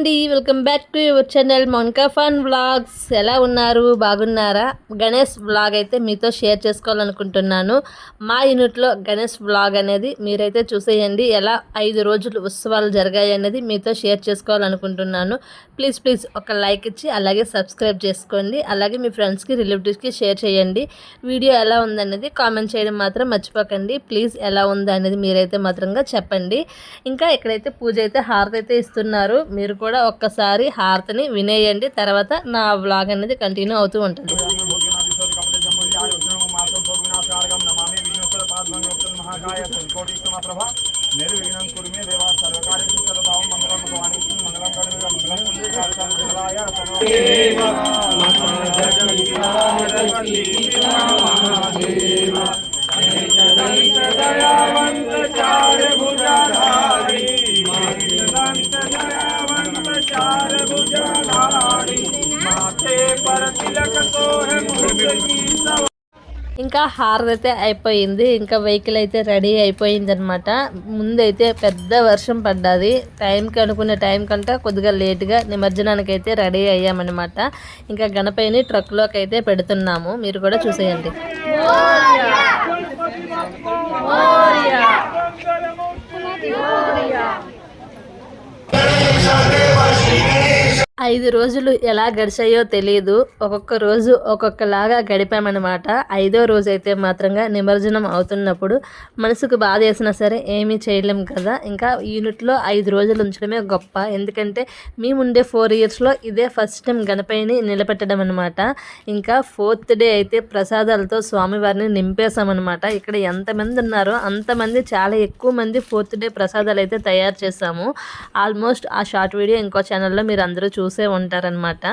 అండి. Welcome back to your channel మొన్కా fun vlogs. ఎలా ఉన్నారు? బాగున్నారా? గణేష్ వ్లాగ్ అయితే మీతో షేర్ చేసుకోవాలనుకుంటున్నాను. మా యూనిట్లో గణేష్ వ్లాగ్ అనేది మీరైతే చూసేయండి. ఎలా ఐదు రోజులు ఉత్సవాలు జరిగాయి అనేది మీతో షేర్ చేసుకోవాలనుకుంటున్నాను. ప్లీజ్ ప్లీజ్ ఒక లైక్ ఇచ్చి అలాగే సబ్స్క్రైబ్ చేసుకోండి. అలాగే మీ ఫ్రెండ్స్కి రిలేటివ్స్కి షేర్ చేయండి. వీడియో ఎలా ఉందనేది కామెంట్ చేయడం మాత్రం మర్చిపోకండి. ప్లీజ్ ఎలా ఉంది అనేది మీరైతే మాత్రంగా చెప్పండి. ఇంకా ఇక్కడైతే పూజ అయితే హారతి అయితే ఇస్తున్నారు. మీరు కూడా ఒక్కసారి హారతిని వినేయండి తర్వాత నా వ్లాగ్ అనేది కంటిన్యూ అవుతూ ఉంటుంది నిర్విఘ్నం కుర్మే దేవా సర్వకార్య సర్వదావం మంగళం భగవాని మంగళం గణమే మంగళం పుండే కార్యక్రమాయ దయావంత చార ఇంకా హారతి అయితే అయిపోయింది. ఇంకా వెహికల్ అయితే రెడీ అయిపోయింది అనమాట ముందైతే పెద్ద వర్షం పడ్డది. టైంకి అనుకునే టైం కంటే కొద్దిగా లేట్గా నిమజ్జనానికి అయితే రెడీ అయ్యామన్నమాట. ఇంకా గణపయ్యని ట్రక్లోకి అయితే పెడుతున్నాము. మీరు కూడా చూసేయండి. ఐదు రోజులు ఎలా గడిచాయో తెలియదు ఒక్కొక్క రోజు ఒక్కొక్కలాగా గడిపామన్నమాట. ఐదో రోజు అయితే మాత్రంగా నిమజ్జనం అవుతున్నప్పుడు మనసుకు బాధ వేసినా సరే ఏమీ చేయలేం కదా. ఇంకా యూనిట్లో ఐదు రోజులు ఉంచడమే గొప్ప. ఎందుకంటే మేముండే ఫోర్ ఇయర్స్లో ఇదే ఫస్ట్ టైం గణపతిని నిలబెట్టడం అనమాట ఇంకా ఫోర్త్ డే అయితే ప్రసాదాలతో స్వామివారిని నింపేశామన్నమాట. ఇక్కడ ఎంతమంది ఉన్నారో అంతమంది చాలా ఎక్కువ మంది ఫోర్త్ డే ప్రసాదాలు అయితే తయారు చేశాము. ఆల్మోస్ట్ ఆ షార్ట్ వీడియో ఇంకో ఛానల్లో మీరు అందరూ చూసే ఉంటారనమాట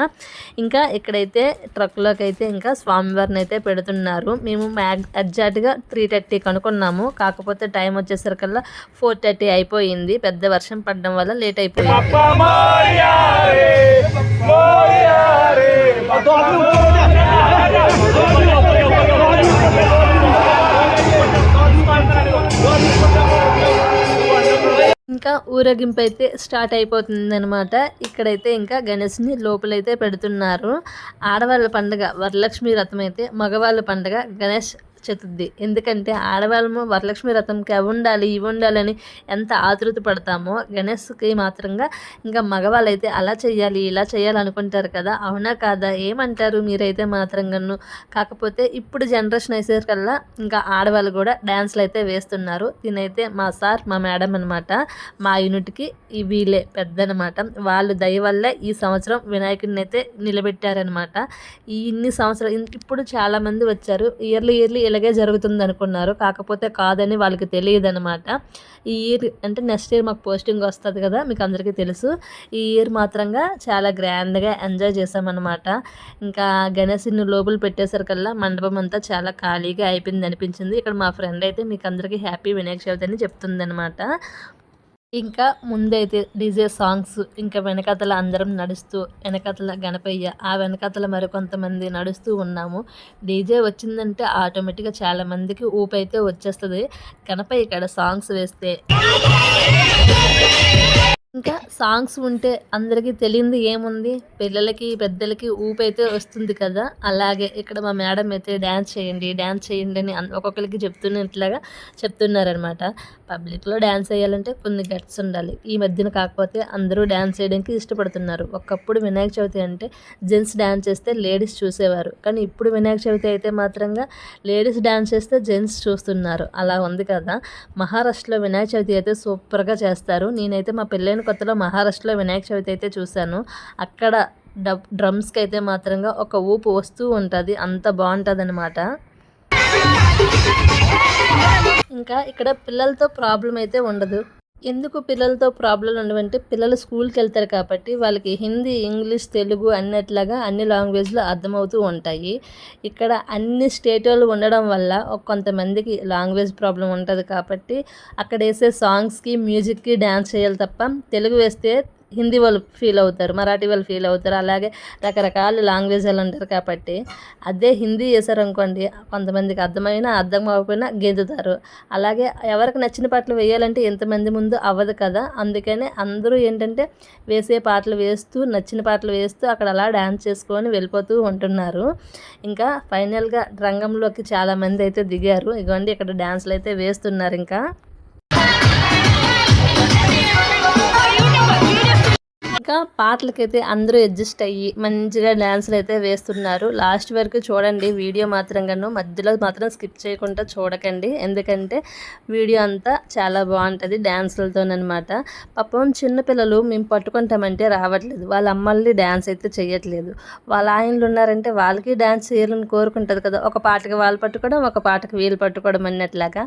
ఇంకా ఇక్కడైతే ట్రక్లోకి అయితే ఇంకా స్వామివారిని అయితే పెడుతున్నారు. మేము మ్యాగ్ ఎగ్జాక్ట్గా త్రీ థర్టీకి అనుకున్నాము కాకపోతే టైం వచ్చేసరికల్లా ఫోర్ థర్టీ అయిపోయింది. పెద్ద వర్షం పడడం వల్ల లేట్ అయిపోయింది. ఇంకా ఊరేగింపు అయితే స్టార్ట్ అయిపోతుంది అనమాట ఇక్కడైతే ఇంకా గణేష్ని లోపలైతే పెడుతున్నారు. ఆడవాళ్ళ పండుగ వరలక్ష్మి రథం అయితే మగవాళ్ళ పండుగ గణేష్ చతుర్థి ఎందుకంటే ఆడవాళ్ళము వరలక్ష్మి రథంకి అవి ఉండాలి ఇవి ఉండాలని ఎంత ఆతృత పడతామో గణేష్కి మాత్రంగా ఇంకా మగవాళ్ళు అయితే అలా చేయాలి ఇలా చేయాలి అనుకుంటారు కదా. అవునా కాదా? ఏమంటారు? మీరైతే మాత్రంగాను. కాకపోతే ఇప్పుడు జనరేషన్ అయ్యేసరికల్లా ఇంకా ఆడవాళ్ళు కూడా డ్యాన్స్లు అయితే వేస్తున్నారు. దీనైతే మా సార్ మా మేడం అనమాట మా యూనిట్కి వీళ్ళే పెద్దనమాట వాళ్ళు దయ వల్లే ఈ సంవత్సరం వినాయకుడిని అయితే నిలబెట్టారనమాట ఈ ఇన్ని సంవత్సరాలు ఇప్పుడు చాలామంది వచ్చారు. ఇయర్లీ ఇయర్లీ ఇలాగే జరుగుతుంది అనుకున్నారు కాకపోతే కాదని వాళ్ళకి తెలియదు అనమాట ఈ ఇయర్ అంటే నెక్స్ట్ ఇయర్ మాకు పోస్టింగ్ వస్తుంది కదా మీకు అందరికీ తెలుసు. ఈ ఇయర్ మాత్రంగా చాలా గ్రాండ్గా ఎంజాయ్ చేసామన్నమాట ఇంకా గణేశుని లోపల పెట్టేసరికల్లా మండపం అంతా చాలా ఖాళీగా అయిపోయింది అనిపించింది. ఇక్కడ మా ఫ్రెండ్ అయితే మీకు అందరికీ హ్యాపీ వినాయక చవితి అని చెప్తుంది ఇంకా ముందైతే డీజే సాంగ్స్ ఇంకా వెనకతల అందరం నడుస్తూ వెనకతల గణపయ్య ఆ వెనకతల మరికొంతమంది నడుస్తూ ఉన్నాము. డీజే వచ్చిందంటే ఆటోమేటిక్గా చాలా మందికి ఊపైతే వచ్చేస్తుంది. గణపయ్య ఇక్కడ సాంగ్స్ వేస్తే ఇంకా సాంగ్స్ ఉంటే అందరికీ తెలియంది ఏముంది? పిల్లలకి పెద్దలకి ఊపి అయితే వస్తుంది కదా. అలాగే ఇక్కడ మా మేడం అయితే డ్యాన్స్ చేయండి డ్యాన్స్ చేయండి అని ఒక్కొక్కరికి చెప్తున్నట్లుగా చెప్తున్నారనమాట పబ్లిక్లో డ్యాన్స్ వేయాలంటే కొన్ని గట్స్ ఉండాలి. ఈ మధ్యన కాకపోతే అందరూ డ్యాన్స్ చేయడానికి ఇష్టపడుతున్నారు. ఒకప్పుడు వినాయక చవితి అంటే జెంట్స్ డ్యాన్స్ చేస్తే లేడీస్ చూసేవారు. కానీ ఇప్పుడు వినాయక చవితి అయితే మాత్రంగా లేడీస్ డ్యాన్స్ చేస్తే జెంట్స్ చూస్తున్నారు. అలా ఉంది కదా. మహారాష్ట్రలో వినాయక చవితి అయితే సూపర్గా చేస్తారు. నేనైతే మా పెళ్ళైన కొత్తలో మహారాష్ట్రలో వినాయక చవితి అయితే చూశాను. అక్కడ డబ్ డ్రమ్స్కి అయితే మాత్రంగా ఒక ఊపు వస్తూ ఉంటుంది. అంత బాగుంటుంది అనమాట ఇంకా ఇక్కడ పిల్లలతో ప్రాబ్లం అయితే ఉండదు. ఎందుకు పిల్లలతో ప్రాబ్లం ఉండవంటే పిల్లలు స్కూల్కి వెళ్తారు కాబట్టి వాళ్ళకి హిందీ ఇంగ్లీష్ తెలుగు అన్నట్లాగా అన్ని లాంగ్వేజ్లు అర్థమవుతూ ఉంటాయి. ఇక్కడ అన్ని స్టేట్ వాళ్ళు ఉండడం వల్ల కొంతమందికి లాంగ్వేజ్ ప్రాబ్లం ఉంటుంది కాబట్టి అక్కడ వేసే సాంగ్స్కి మ్యూజిక్కి డ్యాన్స్ చేయాలి తప్ప తెలుగు వేస్తే హిందీ వాళ్ళు ఫీల్ అవుతారు మరాఠీ వాళ్ళు ఫీల్ అవుతారు. అలాగే రకరకాల లాంగ్వేజ్ వాళ్ళు ఉంటారు కాబట్టి అదే హిందీ చేశారనుకోండి కొంతమందికి అర్థమైనా అర్థం కాకపోయినా గెంతుతారు. అలాగే ఎవరికి నచ్చిన పాటలు వేయాలంటే ఎంతమంది ముందు అవ్వదు కదా. అందుకనే అందరూ ఏంటంటే వేసే పాటలు వేస్తూ నచ్చిన పాటలు వేస్తూ అక్కడ అలా డ్యాన్స్ చేసుకొని వెళ్ళిపోతూ ఉంటున్నారు. ఇంకా ఫైనల్గా రంగంలోకి చాలామంది అయితే దిగారు. ఇదిగోండి ఇక్కడ డ్యాన్స్లు అయితే వేస్తున్నారు ఇంకా. ఇంకా పాటలకైతే అందరూ అడ్జస్ట్ అయ్యి మంచిగా డ్యాన్సులు అయితే వేస్తున్నారు. లాస్ట్ వరకు చూడండి వీడియో మాత్రంగాను. మధ్యలో మాత్రం స్కిప్ చేయకుండా చూడకండి. ఎందుకంటే వీడియో అంతా చాలా బాగుంటుంది డ్యాన్సులతోనమాట పాపం చిన్నపిల్లలు మేము పట్టుకుంటామంటే రావట్లేదు. వాళ్ళ అమ్మల్ని డ్యాన్స్ అయితే చేయట్లేదు వాళ్ళ ఆయనలు ఉన్నారంటే వాళ్ళకి డ్యాన్స్ చేయాలని కోరుకుంటుంది కదా. ఒక పాటకి వాళ్ళు పట్టుకోవడం ఒక పాటకి వీళ్ళు పట్టుకోవడం అన్నట్లాగా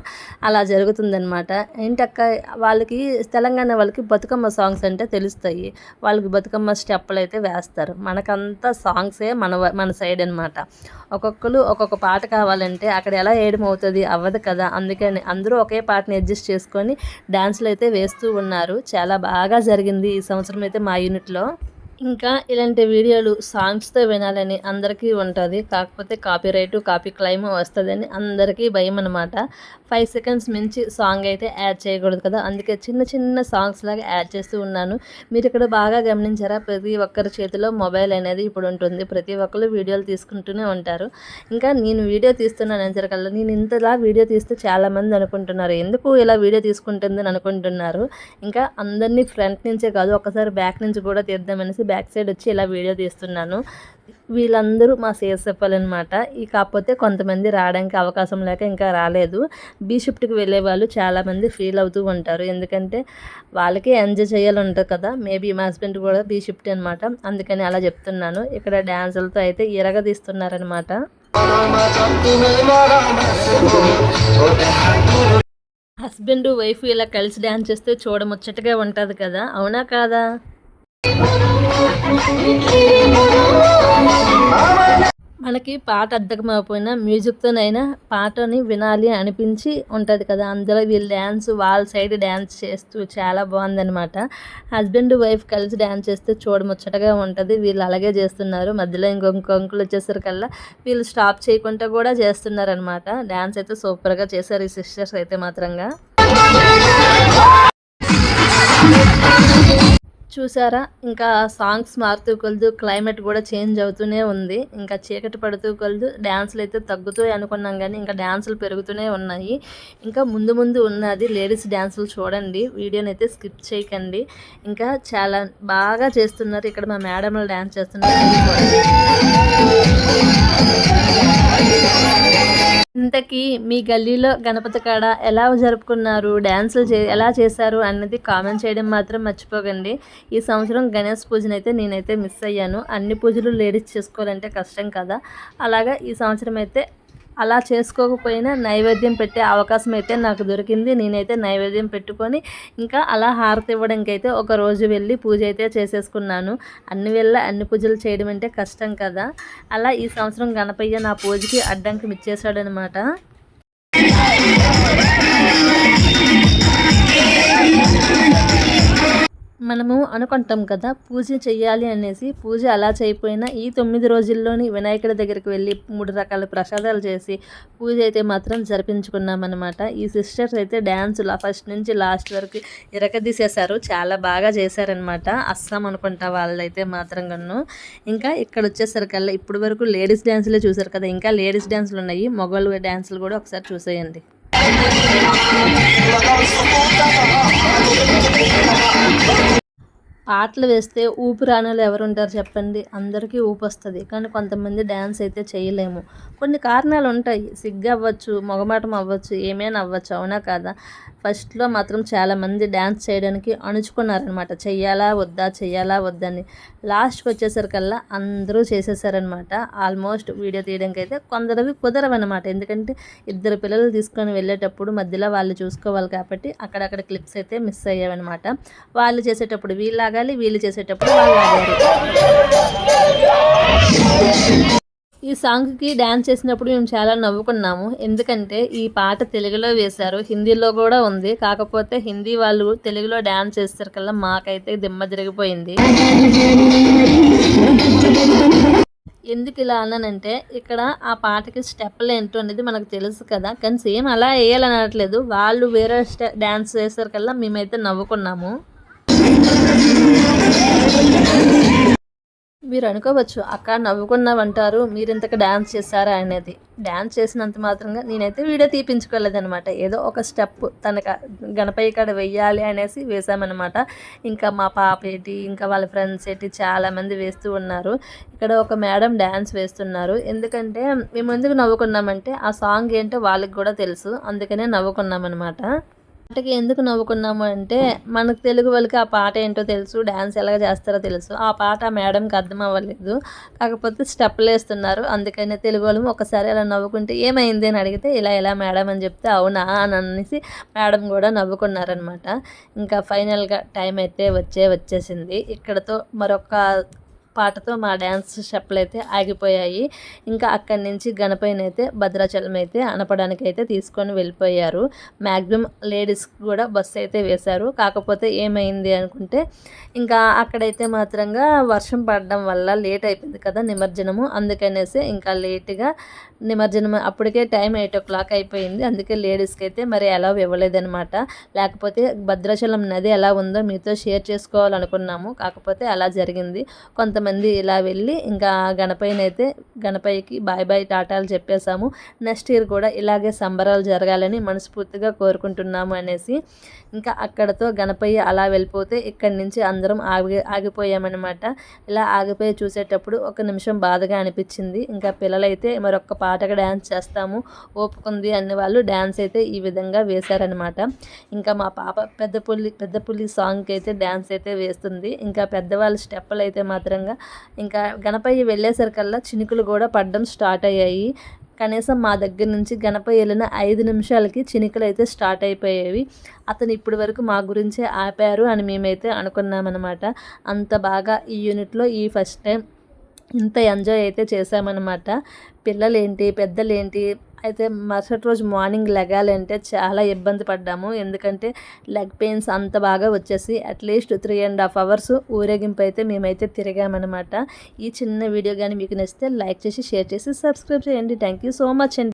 అలా జరుగుతుందనమాట ఏంటక్క వాళ్ళకి తెలంగాణ వాళ్ళకి బతుకమ్మ సాంగ్స్ అంటే తెలుస్తాయి. వాళ్ళకి బతుకమ్మ స్టెప్పులు అయితే వేస్తారు. మనకంతా సాంగ్సే మన మన సైడ్ అనమాట ఒక్కొక్కరు ఒక్కొక్క పాట కావాలంటే అక్కడ ఎలా వేయడం అవుతుంది అవ్వదు కదా అందుకని అందరూ ఒకే పాటని అడ్జస్ట్ చేసుకొని డ్యాన్స్లు అయితే వేస్తూ ఉన్నారు. చాలా బాగా జరిగింది ఈ సంవత్సరం అయితే మా యూనిట్లో. ఇంకా ఇలాంటి వీడియోలు సాంగ్స్తో వినాలని అందరికీ ఉంటుంది. కాకపోతే కాపీ రైటు కాపీ క్లైమ్ వస్తుందని అందరికీ భయం అనమాట ఫైవ్ సెకండ్స్ మించి సాంగ్ అయితే యాడ్ చేయకూడదు కదా. అందుకే చిన్న చిన్న సాంగ్స్ లాగా యాడ్ చేస్తూ ఉన్నాను. మీరు ఇక్కడ బాగా గమనించారా? ప్రతి ఒక్కరి చేతిలో మొబైల్ అనేది ఇప్పుడు ఉంటుంది. ప్రతి ఒక్కరు వీడియోలు తీసుకుంటూనే ఉంటారు. ఇంకా నేను వీడియో తీస్తున్నాను అనేసరికల్లా నేను ఇంతలా వీడియో తీస్తే చాలామంది అనుకుంటున్నారు. ఎందుకు ఇలా వీడియో తీసుకుంటుందని అనుకుంటున్నారు? ఇంకా అందరినీ ఫ్రంట్ నుంచే కాదు ఒకసారి బ్యాక్ నుంచి కూడా తీద్దామనేసి బ్యాక్ సైడ్ వచ్చి ఇలా వీడియో తీస్తున్నాను. వీళ్ళందరూ మా సిఎస్ఎఫ్ఎల్ అనమాట ఈ కాకపోతే కొంతమంది రావడానికి అవకాశం లేక ఇంకా రాలేదు. బీ షిఫ్ట్కి వెళ్ళే వాళ్ళు చాలామంది ఫీల్ అవుతూ ఉంటారు. ఎందుకంటే వాళ్ళకే ఎంజాయ్ చేయాలి ఉంటుంది కదా. మేబీ మా హస్బెండ్ కూడా బీ షిఫ్ట్ అనమాట అందుకని అలా చెప్తున్నాను. ఇక్కడ డ్యాన్సులతో అయితే ఇరగదీస్తున్నారనమాట హస్బెండ్ వైఫ్ ఇలా కలిసి డ్యాన్స్ చేస్తే చూడముచ్చటగా ఉంటుంది కదా. అవునా కాదా? మనకి పాట అర్థకమైపోయినా మ్యూజిక్తోనైనా పాటని వినాలి అనిపించి ఉంటుంది కదా. అందులో వీళ్ళు డ్యాన్స్ వాళ్ళ సైడ్ డ్యాన్స్ చేస్తూ చాలా బాగుందనమాట హస్బెండ్ వైఫ్ కలిసి డ్యాన్స్ చేస్తే చూడముచ్చటగా ఉంటుంది. వీళ్ళు అలాగే చేస్తున్నారు. మధ్యలో ఇంకొక అంకులు వచ్చేసరికల్లా వీళ్ళు స్టాప్ చేయకుండా కూడా చేస్తున్నారనమాట డ్యాన్స్ అయితే సూపర్గా చేశారు ఈ సిస్టర్స్ అయితే మాత్రంగా. చూసారా? ఇంకా సాంగ్స్ మారుతూ కొలదు క్లైమేట్ కూడా చేంజ్ అవుతూనే ఉంది. ఇంకా చీకటి పడుతూ కొలదు డ్యాన్సులు అయితే తగ్గుతాయి అనుకున్నాం కానీ ఇంకా డ్యాన్సులు పెరుగుతూనే ఉన్నాయి. ఇంకా ముందు ముందు ఉన్నది లేడీస్ డ్యాన్సులు చూడండి వీడియోని అయితే స్కిప్ చేయకండి. ఇంకా చాలా బాగా చేస్తున్నారు ఇక్కడ మా మేడంలు డ్యాన్స్ చేస్తున్నారు. ఇంతకీ మీ గల్లీలో గణపతి కాడ ఎలా జరుపుకున్నారు? డ్యాన్సులు చే ఎలా చేశారు అన్నది కామెంట్ చేయడం మాత్రం మర్చిపోకండి. ఈ సంవత్సరం గణేష్ పూజను అయితే నేనైతే మిస్ అయ్యాను. అన్ని పూజలు లేడీస్ చేసుకోవాలంటే కష్టం కదా. అలాగా ఈ సంవత్సరం అయితే అలా చేసుకోకపోయినా నైవేద్యం పెట్టే అవకాశం అయితే నాకు దొరికింది. నేనైతే నైవేద్యం పెట్టుకొని ఇంకా అలా హారతి ఇవ్వడానికి అయితే ఒక రోజు వెళ్ళి పూజ అయితే చేసేసుకున్నాను. అన్ని వెళ్ళ అన్ని పూజలు చేయడం అంటే కష్టం కదా. అలా ఈ సంవత్సరం గణపయ్య నా పూజకి అడ్డంకి ఇచ్చేసాడనమాట మనము అనుకుంటాం కదా పూజ చేయాలి అనేసి పూజ అలా చేయకపోయినా ఈ తొమ్మిది రోజుల్లోని వినాయకుడి దగ్గరికి వెళ్ళి మూడు రకాల ప్రసాదాలు చేసి పూజ అయితే మాత్రం జరిపించుకున్నామన్నమాట. ఈ సిస్టర్స్ అయితే డ్యాన్సులు ఫస్ట్ నుంచి లాస్ట్ వరకు ఇరకదీసేశారు చాలా బాగా చేశారనమాట అస్సాం అనుకుంటా వాళ్ళైతే మాత్రం కను ఇంకా ఇక్కడ వచ్చేసరికల్లా ఇప్పుడు వరకు లేడీస్ డ్యాన్సులే చూసారు కదా ఇంకా లేడీస్ డ్యాన్సులు ఉన్నాయి. మొగలు డ్యాన్సులు కూడా ఒకసారి చూసేయండి. పాటలు వేస్తే ఊపి ఎవరుంటారు ఎవరు ఉంటారు చెప్పండి? అందరికీ ఊపి వస్తుంది కానీ కొంతమంది డ్యాన్స్ అయితే చేయలేము. కొన్ని కారణాలు ఉంటాయి సిగ్గు అవ్వచ్చు మొగమాటం అవ్వచ్చు ఏమైనా అవ్వచ్చు అవునా కాదా? ఫస్ట్లో మాత్రం చాలామంది డ్యాన్స్ చేయడానికి అణుచుకున్నారనమాట. చెయ్యాలా వద్దా? చెయ్యాలా వద్దని. లాస్ట్కి వచ్చేసరికల్లా అందరూ చేసేసారనమాట. ఆల్మోస్ట్ వీడియో తీయడానికి అయితే కొందరివి కుదరవన్నమాట ఎందుకంటే ఇద్దరు పిల్లలు తీసుకొని వెళ్ళేటప్పుడు మధ్యలో వాళ్ళు చూసుకోవాలి కాబట్టి అక్కడక్కడ క్లిప్స్ అయితే మిస్ అయ్యావన్నమాట వాళ్ళు చేసేటప్పుడు వీళ్ళు ఆగాలి వీళ్ళు చేసేటప్పుడు వాళ్ళు ఆగాలి ఈ సాంగ్కి డ్యాన్స్ చేసినప్పుడు మేము చాలా నవ్వుకున్నాము. ఎందుకంటే ఈ పాట తెలుగులో వేశారు. హిందీలో కూడా ఉంది. కాకపోతే హిందీ వాళ్ళు తెలుగులో డ్యాన్స్ చేస్తారు కల్లా మాకైతే దిమ్మ జరిగిపోయింది. ఎందుకు ఇలా అన్నానంటే ఇక్కడ ఆ పాటకి స్టెప్లు ఏంటో అనేది మనకు తెలుసు కదా. కానీ సేమ్ అలా వేయాలని అనట్లేదు వాళ్ళు వేరే స్టె డ్యాన్స్ చేస్తారు కల్లా మేమైతే నవ్వుకున్నాము. మీరు అనుకోవచ్చు అక్క నవ్వుకున్నావంటారు మీరు ఇంతకు డ్యాన్స్ చేశారా? అనేది. డ్యాన్స్ చేసినంత మాత్రంగా నేనైతే వీడియో తీపించుకోలేదనమాట ఏదో ఒక స్టెప్ తనక గణపయ్య కాడ వెయ్యాలి అనేసి వేసామన్నమాట ఇంకా మా పాప ఏంటి ఇంకా వాళ్ళ ఫ్రెండ్స్ ఏంటి చాలామంది వేస్తూ ఉన్నారు. ఇక్కడ ఒక మేడం డ్యాన్స్ వేస్తున్నారు. ఎందుకంటే మేము ఎందుకు నవ్వుకున్నామంటే ఆ సాంగ్ ఏంటో వాళ్ళకి కూడా తెలుసు. అందుకనే నవ్వుకున్నామన్నమాట. పాటకి ఎందుకు నవ్వుకున్నాము అంటే మనకు తెలుగు వాళ్ళకి ఆ పాట ఏంటో తెలుసు డ్యాన్స్ ఎలా చేస్తారో తెలుసు. ఆ పాట మేడంకి అర్థం అవ్వలేదు. కాకపోతే స్టెప్లు వేస్తున్నారు. అందుకని తెలుగు వాళ్ళు ఒకసారి అలా నవ్వుకుంటే ఏమైంది? అని అడిగితే ఇలా ఇలా మేడం అని చెప్తే అవునా? అని అనేసి మేడం కూడా నవ్వుకున్నారనమాట ఇంకా ఫైనల్గా టైం అయితే వచ్చే వచ్చేసింది. ఇక్కడతో మరొక పాటతో మా డ్యాన్స్ స్టెప్లు అయితే ఆగిపోయాయి. ఇంకా అక్కడి నుంచి గణపైన అయితే భద్రాచలం అయితే అనపడానికి అయితే తీసుకొని వెళ్ళిపోయారు. మ్యాక్సిమం లేడీస్కి కూడా బస్సు అయితే వేశారు. కాకపోతే ఏమైంది అనుకుంటే ఇంకా అక్కడైతే మాత్రంగా వర్షం పడడం వల్ల లేట్ అయిపోయింది కదా నిమజ్జనము. అందుకనేసి ఇంకా లేట్గా నిమజ్జనం అప్పటికే టైం ఎయిట్ ఓ క్లాక్ అయిపోయింది. అందుకే లేడీస్కి అయితే మరి ఎలా ఇవ్వలేదనమాట లేకపోతే భద్రాచలం నది ఎలా ఉందో మీతో షేర్ చేసుకోవాలనుకున్నాము. కాకపోతే అలా జరిగింది. కొంతమంది ఇలా వెళ్ళి ఇంకా గణపయ్యని అయితే గణపయ్యకి బాయ్ బాయ్ టాటాలు చెప్పేశాము. నెక్స్ట్ ఇయర్ కూడా ఇలాగే సంబరాలు జరగాలని మనస్ఫూర్తిగా కోరుకుంటున్నాము అనేసి. ఇంకా అక్కడతో గణపయ్య అలా వెళ్ళిపోతే ఇక్కడి నుంచి అందరం ఆగి ఆగిపోయామన్నమాట. ఇలా ఆగిపోయి చూసేటప్పుడు ఒక నిమిషం బాధగా అనిపించింది. ఇంకా పిల్లలైతే మరొక పాటగా డ్యాన్స్ చేస్తాము. ఓపుకుంది అనే వాళ్ళు డ్యాన్స్ అయితే ఈ విధంగా వేశారనమాట ఇంకా మా పాప పెద్ద పుల్లి పెద్ద పుల్లి సాంగ్కి అయితే డ్యాన్స్ అయితే వేస్తుంది. ఇంకా పెద్దవాళ్ళ స్టెప్పులు అయితే మాత్రంగా ఇంకా గణపయ్య వెళ్ళేసరికల్లా చినుకులు కూడా పడడం స్టార్ట్ అయ్యాయి. కనీసం మా దగ్గర నుంచి గణపయ్య వెళ్ళిన ఐదు నిమిషాలకి చినుకులు అయితే స్టార్ట్ అయిపోయేవి. అతను ఇప్పటి వరకు మా గురించే ఆపారు అని మేమైతే అనుకున్నామన్నమాట. అంత బాగా ఈ యూనిట్లో ఈ ఫస్ట్ టైం ఇంత ఎంజాయ్ అయితే చేసామన్నమాట పిల్లలేంటి పెద్దలేంటి అయితే మరుసటి రోజు మార్నింగ్ లెగాలంటే చాలా ఇబ్బంది పడ్డాము. ఎందుకంటే లెగ్ పెయిన్స్ అంత బాగా వచ్చేసి at least three and half hours ఊరేగింపు అయితే మేమైతే తిరిగామన్నమాట. ఈ చిన్న వీడియో కానీ మీకు నచ్చితే లైక్ చేసి షేర్ చేసి సబ్స్క్రైబ్ చేయండి. థ్యాంక్ యూ సో మచ్ అండి.